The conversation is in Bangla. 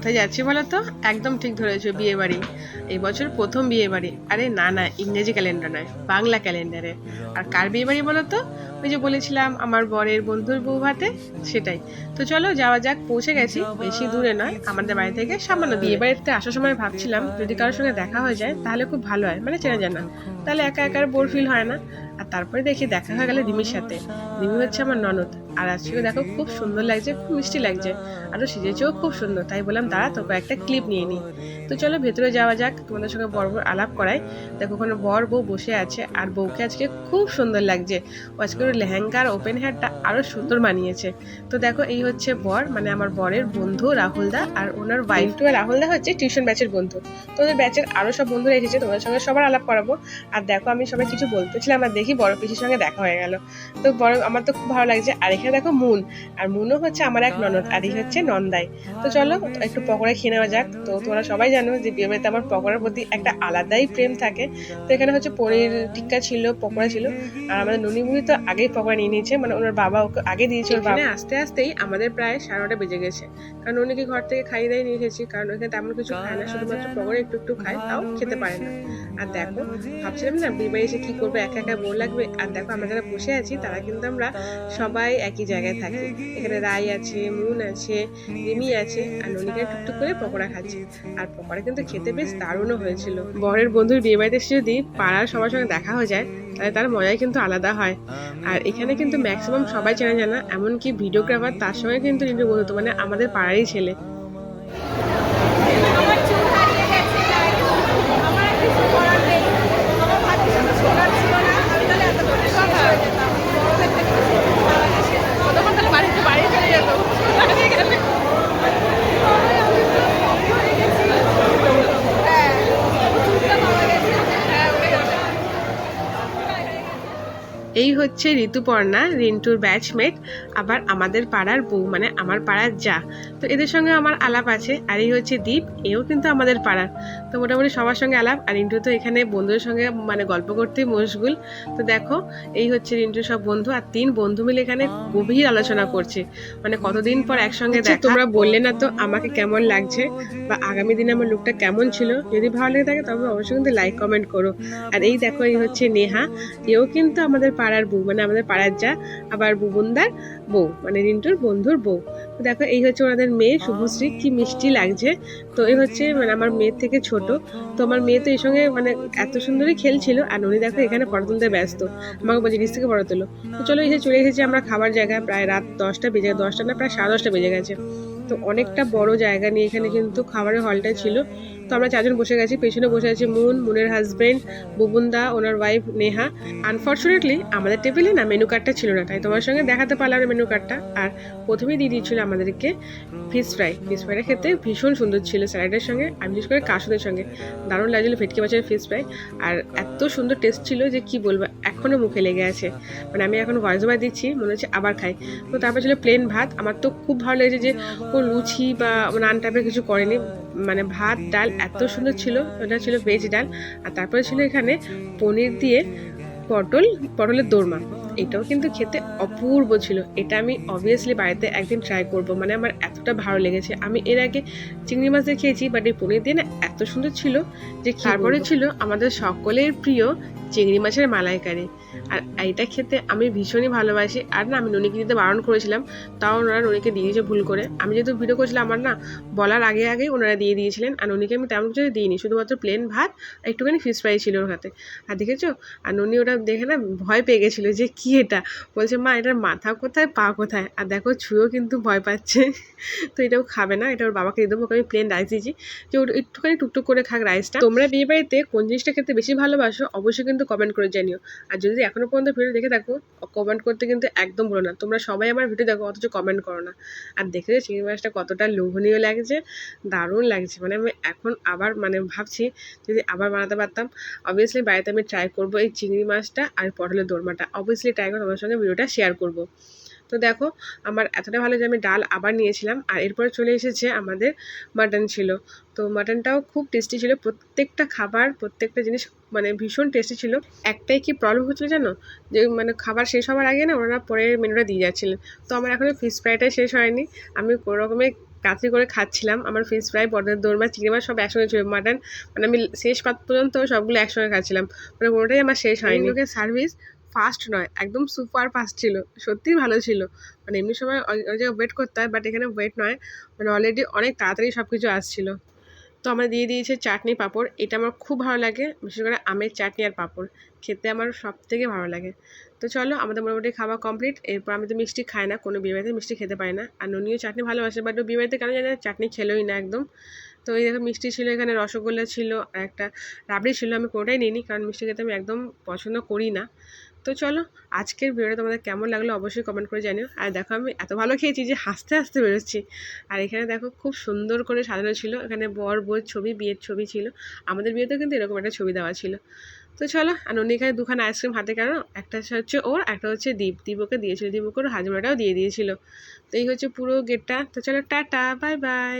কোথায় যাচ্ছি বলো তো একদম ঠিক ধরেছো, বিয়ে বাড়ি। এই বছর প্রথম বিয়ে বাড়ি। আরে না না, ইংরেজি ক্যালেন্ডার নয়, বাংলা ক্যালেন্ডারে আর কার বিয়ে বাড়ি বলো তো ওই যে বলেছিলাম, আমার বরের বন্ধুর বউ ভাতে, সেটাই। তো চলো, যাওয়া যাক, পৌঁছে গেছি, বেশি দূরে নয়, আমাদের বাড়ি থেকে সামান্য বিয়ে বাড়িতে আসার সময় ভাবছিলাম, যদি কারোর সঙ্গে দেখা হয়ে যায়, তাহলে খুব ভালো হয় মানে চেনা জানা। তাহলে একা একা বোর ফিল হয় না। আর তারপরে দেখি দেখা হয়ে গেল রিমির সাথে। রিমি হচ্ছে আমার ননদ। আর আজকে দেখো খুব সুন্দর লাগছে, খুব মিষ্টি লাগছে। আরও সেজেছেও খুব সুন্দর। তাই বললাম, দাঁড়া, তোকে একটা ক্লিপ নিয়ে নিই। তো চলো, ভেতরে যাওয়া যাক, তোমাদের সঙ্গে বড় বড় আলাপ করাই। দেখো, ওখানে বর বউ বসে আছে, আর বউকে আজকে খুব সুন্দর লাগছে। আজকে ওর লেহেঙ্গা আর ওপেন হেয়ারটা আরও সুন্দর মানিয়েছে। তো দেখো, এই হচ্ছে বর মানে আমার বরের বন্ধু রাহুল দা, আর ওনার ওয়াইফ টু রাহুলদা হচ্ছে টিউশন ব্যাচের বন্ধু। তো ওদের ব্যাচের আরও সব বন্ধুরা এসেছে, তোমাদের সঙ্গে সবার আলাপ করাবো। আর দেখো, আমি সবাই কিছু বলতেছিলাম, আর দেখি বড় পিসির সঙ্গে দেখা হয়ে গেল। তো বড়, আমার তো খুব ভালো লাগছে, আর এখানে দেখো মুন। আর মুনও হচ্ছে আমার এক ননদ, আর এই হচ্ছে নন্দাই। তো চলো, একটু পকোড়া খেয়ে নেওয়া যাক। তো তোমরা সবাই জানো যে বিয়ে বাড়িতে আমার পকোড়ার প্রতি একটা আলাদাই প্রেম থাকে। তো এখানে হচ্ছে পনির টিক্কা ছিল, পকোড়া ছিল। আর আমাদের নুনি মুনি তো আগেই পকোড়া নিয়ে নিয়েছে। মানে ওনার বাবা ওকে আগে দিয়েছে ওর বাবা আস্তে আস্তেই আমাদের প্রায় সাড়ে নটা বেজে গেছে। কারণ উনিকে ঘর থেকে খাইয়ে দাইয়ে নিয়ে এসেছি। কারণ ওখানে তেমন কিছু খায় না, শুধুমাত্র পকোড়া একটু একটু খায়, তাও খেতে পারে না। আর দেখো, ভাবছিলাম না বিয়ে বাড়ি এসে কি করব, একা একা বোর লাগবে? আর দেখো, আমরা যারা বসে আছি, তারা কিন্তু আমরা সবাই একই জায়গায় থাকে। এখানে রাই আছে মুন আছে, রিমি আছে, আর ননিকা টুকটুক করে পকোড়া খাচ্ছে। আর পকোড়া কিন্তু খেতে বেশ দারুণও হয়েছিল। বরের বন্ধুর বিয়ে বাড়িতে এসে যদি পাড়ার সবার সঙ্গে দেখা হয়ে যায়, তাহলে তার মজাই কিন্তু আলাদা হয়। আর এখানে কিন্তু ম্যাক্সিমাম সবাই চেনা জানা, এমনকি ভিডিওগ্রাফার তার সঙ্গে কিন্তু নিজের বন্ধুত্ব মানে আমাদের পাড়ারই ছেলে আমার চুল হারিয়ে গেছে যাই হোক, আমার আর কিছু করার নেই। আমার ভাগ্যে শুধু সোনার ছিল না, আমি তাহলে এত দূরে শেষ হয়ে যেতাম। বড়দের থেকে বেশি সোনা লাগে শেষ। ততক্ষণ তাহলে বাড়িতে বাড়ি চলে যেত। হারিয়ে গেলে। হ্যাঁ, চুলটা পাওয়া গেছে। হ্যাঁ, উড়ে গেছে। এই হচ্ছে ঋতুপর্ণা রিন্টুর ব্যাচমেট আবার আমাদের পাড়ার বউ মানে আমার পাড়ার যা। তো এদের সঙ্গে আমার আলাপ আছে আর এই হচ্ছে দীপ এও কিন্তু আমাদের পাড়ার। তো মোটামুটি সবার সঙ্গে আলাপ আর রিন্টু তো এখানে বন্ধুদের সঙ্গে মানে গল্প করতেই মশগুল। তো দেখো এই হচ্ছে রিন্টুর সব বন্ধু আর তিন বন্ধু মিলে এখানে গভীর আলোচনা করছে। মানে কতদিন পর একসঙ্গে দেখ? তোমরা বললে না তো আমাকে কেমন লাগছে? বা আগামী দিনে আমার লুকটা কেমন ছিল? যদি ভালো লেগে থাকে তবে অবশ্যই কিন্তু লাইক কমেন্ট করো। আর এই দেখো এই হচ্ছে নেহা। এও কিন্তু আমাদের পাড়ার বউ মানে আমাদের পাড়ার যা, আবার বুবুনদার বউ মানে রিন্টুর বন্ধুর বউ। তো দেখো, এই হচ্ছে ওনাদের মেয়ে, শুভশ্রী, কি মিষ্টি লাগছে। তো এই হচ্ছে মানে আমার মেয়ের থেকে ছোট। তো আমার মেয়ে তো এর সঙ্গে মানে এত সুন্দরই খেলছিল, আর উনি দেখো এখানে ফটো তুলতে ব্যস্ত। আমাকে বলছে, নিচ থেকে ফটো তোলো। তো চলো, এসে চলে এসেছি আমরা খাবার জায়গায়। প্রায় রাত দশটা বেজে দশটা না, প্রায় সাড়ে দশটা বেজে গেছে। তো অনেকটা বড় জায়গা নিয়ে এখানে কিন্তু খাবারের হলটা ছিল। তো আমরা চারজন বসে গেছি, পেছনে বসে আছে মুন, মুনের হাজব্যান্ড বুবুনদা, ওনার ওয়াইফ নেহা। আনফর্চুনেটলি আমাদের টেবিলে না মেনু কার্ডটা ছিল না, তাই তোমার সঙ্গে দেখাতে পারলাম মেনু কার্ডটা আর প্রথমেই দিয়ে দিয়েছিল আমাদেরকে ফিশ ফ্রাই ফিশ ফ্রাইটা খেতে ভীষণ সুন্দর ছিল স্যালাডের সঙ্গে, আর বিশেষ করে কাশুদের সঙ্গে। দারুণ লাগছিল ভেটকি মাছের ফিশ ফ্রাই আর এত সুন্দর টেস্ট ছিল যে কি বলব এখনও মুখে লেগে আছে। মানে আমি এখন ভয়েস ওভার দিচ্ছি, মনে হচ্ছে আবার খাই। তো তারপর ছিল প্লেন ভাত। আমার তো খুব ভালো লেগেছে যে ও লুচি বা নান টাইপের কিছু করেনি। মানে ভাত, ডাল এত সুন্দর ছিল ওটা ছিল ভেজ ডাল আর তারপরে ছিল এখানে পনির দিয়ে পটল পটলের দোরমা। এটাও কিন্তু খেতে অপূর্ব ছিল। এটা আমি অবভিয়াসলি বাড়িতে একদিন ট্রাই করব। মানে আমার এতটা ভালো লেগেছে। আমি এর আগে চিংড়ি মাছ দিয়ে খেয়েছি বাট এই পনির দিয়ে না এত সুন্দর ছিল যে তারপরে ছিল আমাদের সকলের প্রিয় চিংড়ি মাছের মালাইকারি। আর এইটা খেতে আমি ভীষণই ভালোবাসি। আর না, আমি ননিকে দিতে বারণ করেছিলাম, তাও ওনারা ননিকে দিয়ে দিয়েছে ভুল করে। আমি যেহেতু ভিডিও করেছিলাম, আমার না বলার আগে আগেই ওনারা দিয়ে দিয়েছিলেন, আর ননিকে আমি তেমন কিছু দিইনি, শুধুমাত্র প্লেন ভাত একটুখানি ফিশ ফ্রাই ছিল ওর হাতে। আর দেখেছ? আর ননি ওটা দেখে না ভয় পেয়ে গেছিল যে, কি এটা? বলছে, মা, এটার মাথা কোথায়, পা কোথায়? আর দেখো, ছুঁয়েও কিন্তু ভয় পাচ্ছে। তো এটাও খাবে না, এটা ওর বাবাকে দিয়ে দেবো আমি প্লেন রাইস দিয়েছি। যে ওটা একটুখানি টুকটুক করে খাক রাইসটা তোমরা বিয়ে বাড়িতে কোন জিনিসটা খেতে বেশি ভালোবাসো? অবশ্যই কিন্তু কমেন্ট করে জানিও। আর যদি এখনও পর্যন্ত ভিডিও দেখে থাকো কমেন্ট করতে কিন্তু একদম ভুলো না। তোমরা সবাই আমার ভিডিও দেখো, অথচ কমেন্ট করো না। আর দেখে চিংড়ি মাছটা কতটা লোভনীয় লাগছে, দারুণ লাগছে। মানে আমি এখন আবার মানে ভাবছি, যদি আবার বানাতে পারতাম অবভিয়াসলি বাড়িতে আমি ট্রাই করব এই চিংড়ি মাছটা আর পটলের দোরমাটা। অবভিয়াসলি ট্রাই করে তোমার সঙ্গে ভিডিওটা শেয়ার করব। তো দেখো, আমার এতটা ভালো যে আমি ডাল আবার নিয়েছিলাম, আর এরপরে চলে এসেছে আমাদের মাটন ছিল। তো মাটনটাও খুব টেস্টি ছিল, প্রত্যেকটা খাবার, প্রত্যেকটা জিনিস মানে ভীষণ টেস্টি ছিল। একটাই কি প্রবলেম হচ্ছিল জানো? যে মানে খাবার শেষ হওয়ার আগে না ওনারা পরের মেনুটা দিয়ে যাচ্ছিলেন তো আমার এখনও ফিশ ফ্রাইটাই শেষ হয়নি। আমি কোনো রকমে কাঁচি করে খাচ্ছিলাম। আমার ফিশ ফ্রাই পটের দোরমা, চিংড়ি মাছ সব একসঙ্গে ছিল। মাটন মানে আমি শেষ পাত পর্যন্ত সবগুলো একসঙ্গে খাচ্ছিলাম। মানে কোনোটাই আমার শেষ হয়নি। ওকে সার্ভিস ফাস্ট নয়, একদম সুপার ফাস্ট ছিল, সত্যিই ভালো ছিল। মানে এমনি সময় অনেক জায়গায় ওয়েট করতে হয় বাট এখানে ওয়েট নয় মানে অলরেডি অনেক তাড়াতাড়ি সব কিছু আসছিল। তো আমরা দিয়ে দিয়েছে চাটনি পাঁপড়, এটা আমার খুব ভালো লাগে, বিশেষ করে আমের চাটনি আর পাঁপড়, খেতে আমার সব থেকে ভালো লাগে। তো চলো, আমাদের মোটামুটি খাওয়া কমপ্লিট এরপর আমি তো মিষ্টি খাই না, কোনো বিয়েবাড়িতে মিষ্টি খেতে পারি না। আর ননিও চাটনি ভালোবাসে বাট বিয়েবাড়িতে কেন জানি চাটনি খেলোই না একদম। তো এই দেখো মিষ্টি ছিল এখানে, রসগোল্লা ছিল, আর একটা রাবড়ি ছিল, আমি কোনোটাই নিইনি, কারণ মিষ্টি খেতে আমি একদম পছন্দ করি না। তো চলো, আজকের ভিডিওটা তোমাদের কেমন লাগল অবশ্যই কমেন্ট করে জানিও। আর দেখো, আমি এত ভালো খেয়েছি যে হাসতে হাসতে বেরোচ্ছি। আর এখানে দেখো, খুব সুন্দর করে সাজানো ছিল। এখানে বর, বউয়ের ছবি, বিয়ের ছবি ছিল। আমাদের বিয়েতেও কিন্তু এরকম একটা ছবি দেওয়া ছিল। তো চলো, আর উনি এখানে দুখানা আইসক্রিম হাতে কেন? একটা হচ্ছে ওর, একটা হচ্ছে দীপ। দীপকে দিয়েছিল দীপকে ওর হাজমাটাও দিয়ে দিয়েছিল। তো এই হচ্ছে পুরো গেটটা তো চলো, টাটা বাই বাই